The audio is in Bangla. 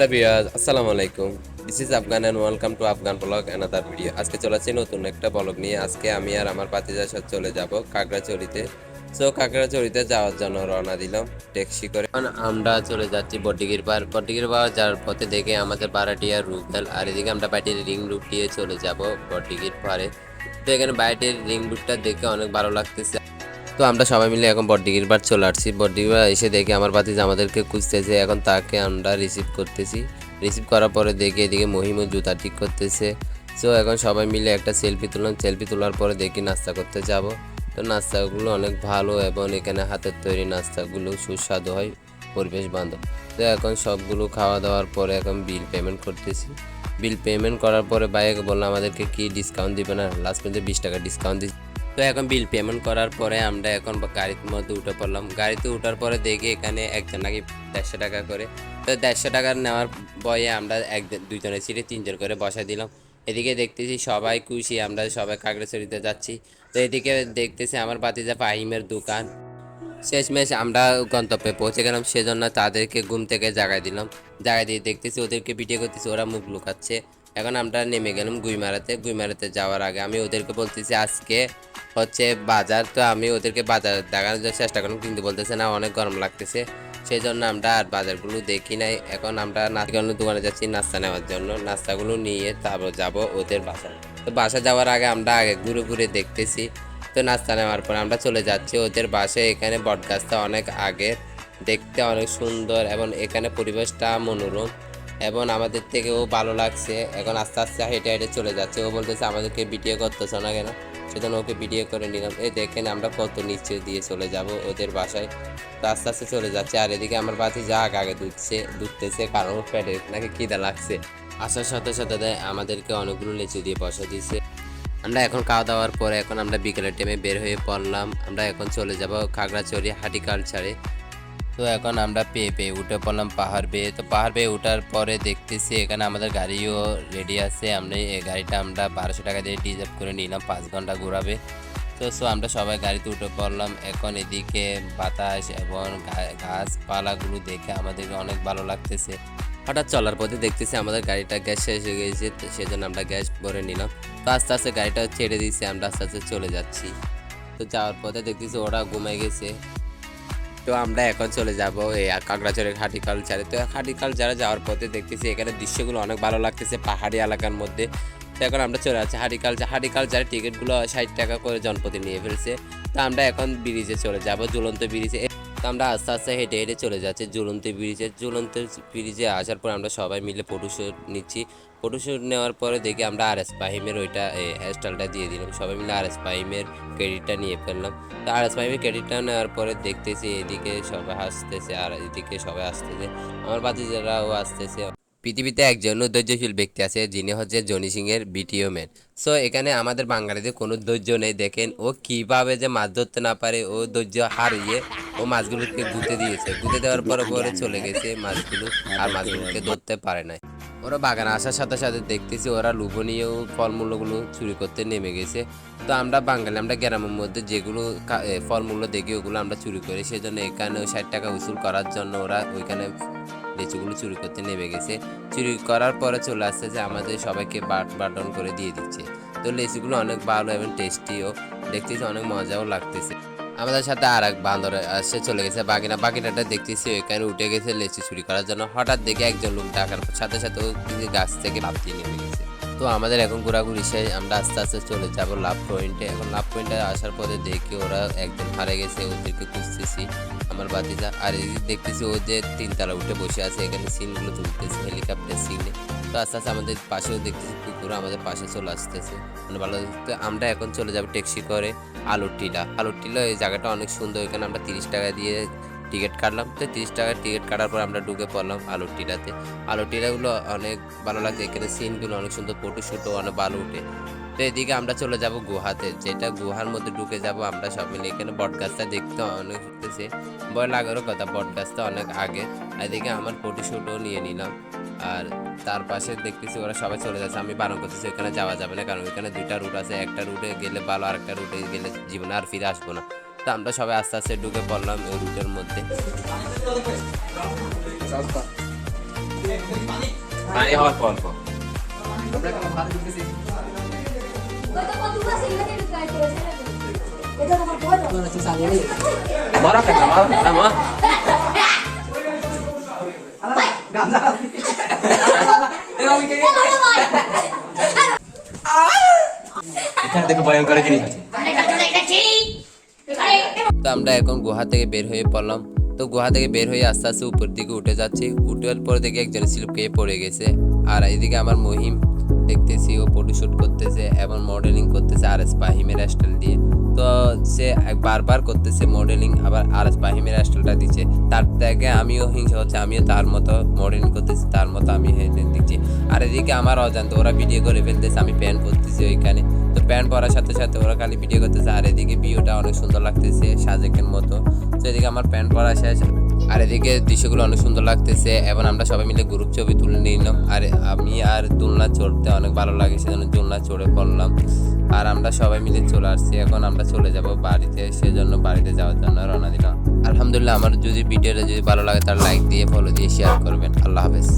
হ্যালো বিয়াজ আসসালামু আলাইকুম। This is Afghan and welcome to Afghan blog another video আজকে চলে আসছি নতুন একটা ব্লগ নিয়ে। আজকে আমি আর আমার পাতিজার সাথে চলে যাব কাকড়াচড়িতে। সো কাকড়াচড়িতে যাওয়ার জন্য রওনা দিলাম ট্যাক্সি করে। আমরা চলে যাচ্ছি বডিগির পার। বডিগির পার যাওয়ার পথে দেখে আমাদের বারাটিয়া রুবেল আর এদিকে আমরা বাইটের রিং রুট দিয়ে চলে যাব বডিগির পারে। তো এখানে বাইটের রিং রুটটা দেখে অনেক ভালো লাগতেছে। তো আমরা সবাই মিলে এখন বড্ডিগির বার চলে আসছি। বার এসে দেখি আমার বাতিজ আমাদেরকে খুঁজতেছে এখন তাকে আমরা রিসিভ করতেছি। রিসিভ করার পরে দেখি এদিকে মহিমও জুতা ঠিক করতেছে। সো এখন সবাই মিলে একটা সেলফি তুললাম। সেলফি তোলার পরে দেখি নাস্তা করতে যাব। তো নাস্তাগুলো অনেক ভালো এবং এখানে হাতের তৈরি নাস্তাগুলো সুস্বাদু হয়, পরিবেশ বান্ধব। তো এখন সবগুলো খাওয়া দাওয়ার পরে এখন বিল পেমেন্ট করতেছি। বিল পেমেন্ট করার পরে বাইকে বললাম, আমাদেরকে কি ডিসকাউন্ট দিবে না লাস্ট পর্যন্ত বিশ টাকা ডিসকাউন্ট দিচ্ছে। তো এখন বিল পেমেন্ট করার পরে আমরা এখন গাড়ির মধ্যে উঠে পড়লাম। গাড়িতে উঠার পরে দেখি এখানে একজন নাকি দেড়শো টাকা করে। তো দেড়শো টাকার নেওয়ার বয়ে আমরা এক দুজনের সিটে তিনজন করে বসাই দিলাম। এদিকে দেখতেছি সবাই খুশি, আমরা সবাই কাকড়াছড়িতে যাচ্ছি। তো এদিকে দেখতেছি আমার বাতিজা ফাহিমের দোকান। শেষমেশ আমরা গন্তব্যে পৌঁছে গেলাম, সেজন্য তাদেরকে ঘুম থেকে জাগাই দিলাম। জাগাই দিয়ে দেখতেছি ওদেরকে ভিডিও করতেছি, ওরা মুখ লুকাচ্ছে। এখন আমরা নেমে গেলাম গুইমারাতে। গুইমারাতে যাওয়ার আগে আমি ওদেরকে বলতেছি, আজকে হচ্ছে বাজার। তো আমি ওদেরকে বাজার দেখানোর চেষ্টা করলাম, কিন্তু বলতেছে, না, অনেক গরম লাগতেছে। সেই জন্য আমরা আর বাজারগুলো দেখি নাই। এখন আমরা নাস্তাগুলো দোকানে যাচ্ছি নাস্তা নেওয়ার জন্য। নাস্তাগুলো নিয়ে তারপর যাব ওদের বাসা তো বাসা যাওয়ার আগে আমরা আগে ঘুরে ঘুরে দেখতেছি। তো নাস্তা নেওয়ার পর আমরা চলে যাচ্ছি ওদের বাসায়। এখানে বটগাছটা অনেক আগের, দেখতে অনেক সুন্দর এবং এখানে পরিবেশটা মনোরম। এবং আমাদের থেকেও ভালো লাগছে। এখন আস্তে আস্তে হেঁটে হেঁটে চলে যাচ্ছে। ও বলতেছে, আমাদেরকে ভিডিও করতেছ না কেন? সেজন্য ওকে ভিডিও করে নিলাম। এই দেখেন, আমরা কত নিচে দিয়ে চলে যাব ওদের বাসায়। তো আস্তে আস্তে চলে যাচ্ছে। আর এদিকে আমার বাতি যা আগে দুধছে, দুধতেছে, কারণ ওর পেটে নাকি খিদা লাগছে। আসার সাথে সাথে আমাদেরকে অনেকগুলো লিচু দিয়ে বসা দিয়েছে আমরা এখন খাওয়া দাওয়ার পরে এখন আমরা বিকেলের টাইমে বের হয়ে পড়লাম। আমরা এখন চলে যাব খাগড়াছড়ি হার্টিকালচারে তো এখন আমরা পেয়ে পেয়ে উঠে পড়লাম পাহাড় বেয়ে। তো পাহাড় বেয়ে ওঠার পরে দেখতেছি এখানে আমাদের গাড়িও রেডি আছে। আমরা এই গাড়িটা আমরা বারোশো টাকা দিয়ে রিজার্ভ করে নিলাম, পাঁচ ঘণ্টা ঘোরাবে। তো সো আমরা সবাই গাড়িতে উঠে পড়লাম। এখন এদিকে বাতাস এবং গাছপালাগুলো দেখে আমাদেরকে অনেক ভালো লাগতেছে। হঠাৎ চলার পথে দেখতেছি আমাদের গাড়িটা গ্যাস শেষ হয়ে গেছে, তো সেজন্য আমরা গ্যাস ভরে নিলাম। তো আস্তে আস্তে গাড়িটা ছেড়ে দিয়েছি, আমরা আস্তে আস্তে চলে যাচ্ছি। তো যাওয়ার পথে দেখতেছি ওরা ঘুমাই গেছে। তো আমরা এখন চলে যাব এই কাকড়াচরের হার্টিকালচারে তো হার্টিকালচারে যাওয়ার পথে দেখতেছি এখানে দৃশ্যগুলো অনেক ভালো লাগতেছে পাহাড়ি এলাকার মধ্যে। তো এখন আমরা চলে আসছি হাড়ি কালচার। হার্টিকালচার হার্টিকালচারের টিকিটগুলো ষাট টাকা করে জনপতি নিয়ে ফেলছে। তো আমরা এখন ব্রিজে চলে যাব, ঝুলন্ত ব্রিজে তো আমরা আস্তে আস্তে হেঁটে হেঁটে চলে যাচ্ছি ঝুলন্ত ব্রিজে জ্বলন্ত ব্রিজে আসার পর আমরা সবাই মিলে ফটোশ্যুট নিচ্ছি। ফটোশ্যুট নেওয়ার পরে দেখি আমরা আর এস পাহিমের ওইটা হেয়ারস্টাইলটা দিয়ে দিলাম। সবাই মিলে আর এস পাহিমের ক্রেডিটটা নিয়ে ফেললাম। তো আর এস পাহিমের ক্রেডিটটা নেওয়ার পরে দেখতেছি এদিকে সবাই হাসতেছে, আর এদিকে সবাই আসতেছে আমার বাতিজারাও আসতেছে পৃথিবীতে একজন ধৈর্যশীল ব্যক্তি আছে, যিনি হচ্ছে জনি সিং এর বিটিও ম্যান সো এখানে আমাদের বাঙালিদের কোনো ধৈর্য নেই। দেখেন, ও কীভাবে যে মাছ ধরতে না পারে, ও ধৈর্য হারিয়ে ও মাছগুলোকে গুঁতে দিয়েছে। গুঁতে দেওয়ার পরে পরে চলে গেছে মাছগুলো আর মাছগুলোকে ধরতে পারে নাই। ওরা বাগানে আসার সাথে সাথে দেখতেছি ওরা লোভনীয় ফলমূলগুলো চুরি করতে নেমে গেছে। তো আমরা বাঙালি, আমরা গ্রামের মধ্যে যেগুলো ফলমূল দেখি, ওগুলো আমরা চুরি করি। সেজন্য এখানে ষাট টাকা উসুল করার জন্য ওরা ওইখানে লিচুগুলো চুরি করতে নেমে গেছে। চুরি করার পরে চলে আসছে যে আমাদের সবাইকে বাট বাটন করে দিয়ে দিচ্ছে। তো লিচুগুলো অনেক ভালো এবং টেস্টিও দেখতেছি অনেক মজাও লাগতেছে। আমাদের সাথে আর এক বান্দর আসছে চলে গেছে বাগিনা। বাগিনাটা দেখতেছি ওইখানে উঠে গেছে লেচি চুরি করার জন্য। হঠাৎ দেখে একজন লোক ডাকার সাথে সাথে গাছ থেকে ভাবতে নেমে গেছে। তো আমাদের এখন ঘোরাঘুরি শেষ, আমরা আস্তে আস্তে চলে যাব লাভ পয়েন্টে। এখন লাভ পয়েন্টে আসার পরে দেখি ওরা একজন হারে গেছে, ওদেরকে খুঁজতেছি, আমার বাতিজা। আর এদিকে দেখতেছি ও যে তিনতলা উঠে বসে আছে, এখানে সিনগুলো তুলতেছে, হেলিকপ্টার, সিনে। তো আস্তে আস্তে আমাদের পাশেও দেখতেছি কুকুর আমাদের পাশে চলে আসতেছে। মানে ভালো তো আমরা এখন চলে যাব ট্যাক্সি করে আলুর টিলা আলুর টিলা এই জায়গাটা অনেক সুন্দর, এখানে আমরা তিরিশ টাকা দিয়ে টিকিট কাটলাম। তো তিরিশ টাকার টিকিট কাটার পর আমরা ঢুকে পড়লাম আলুর টিলাতে আলুর টিলাগুলো অনেক ভালো লাগছে। এখানে সিনগুলো অনেক সুন্দর ফটো শুটও অনেক ভালো উঠে তো এদিকে আমরা চলে যাব গুহাতে। যেটা গুহার মধ্যে ঢুকে যাব আমরা সব মিলে। এখানে বট গাছটা দেখতে অনেক হতেছে ভয় লাগারও কথা বট গাছটা অনেক আগে। এদিকে আমার ফটো শুটও নিয়ে নিলাম। আর তার পাশে দেখতেছি ওরা সবাই চলে যাচ্ছে। আমি বারণ করতেছি এখানে যাওয়া যাবে না। কারণ এখানে দুইটা রুট আছে। একটা রুটে গেলে ভালো আর একটা রুটে গেলে জীবনে আর ফিরে আসব না। তো আমরা সবাই আস্তে আস্তে ঢুকে পড়লাম ওই রুটের মধ্যে। পানি হওয়ার পর পর। মারা কেন? মারা মা। এখানে দেখো ভয়ঙ্কর জিনিস আছে। আমরা এখন গুহা থেকে বের হয়ে পড়লাম। তো গুহা থেকে বের হয়ে আস্তে আস্তে উপর দিকে উঠে যাচ্ছি। উঠার পর দেখে একজন স্লিপ খেয়ে পড়ে গেছে। আর এইদিকে আমার মহিম দেখতেছি, ও ফটোশুট করতেছে এবং মডেলিং করতেছে আর এস পাহিমের স্টাইল দিয়ে। তো সে বারবার করতেছে মডেলিং আবার আর এস পাহিমের স্টাইলটা দিচ্ছে। তার থেকে আমিও হিংসা হচ্ছে, আমিও তার মতো মডেলিং করতেছি, তার মতো আমি হেঁটে দিচ্ছি। আর এদিকে আমার অজান্ত ওরা ভিডিও করে ফেলতেছে, আমি প্যান্ট পরতেছি ওইখানে। তো প্যান্ট পরার সাথে সাথে ওরা খালি ভিডিও করতেছে, আর এদিকে ভিউটা অনেক সুন্দর লাগতেছে সাজেকের মতো। তো এদিকে আমার প্যান্ট পরা শেষ, আর এদিকে দৃশ্যগুলো অনেক সুন্দর লাগতেছে। এবং আমরা সবাই মিলে গ্রুপ ছবি তুলে নিলাম। আর আমি আর দোলনা চড়তে অনেক ভালো লাগে, সেজন্য দোলনা চড়ে পড়লাম। আর আমরা সবাই মিলে চলে আসছি। এখন আমরা চলে যাব বাড়িতে, সেজন্য বাড়িতে যাওয়ার জন্য রওনা দিলাম। আলহামদুলিল্লাহ, আমার যদি ভিডিওটা যদি ভালো লাগে তার লাইক দিয়ে ফলো দিয়ে শেয়ার করবেন। আল্লাহ হাফেজ।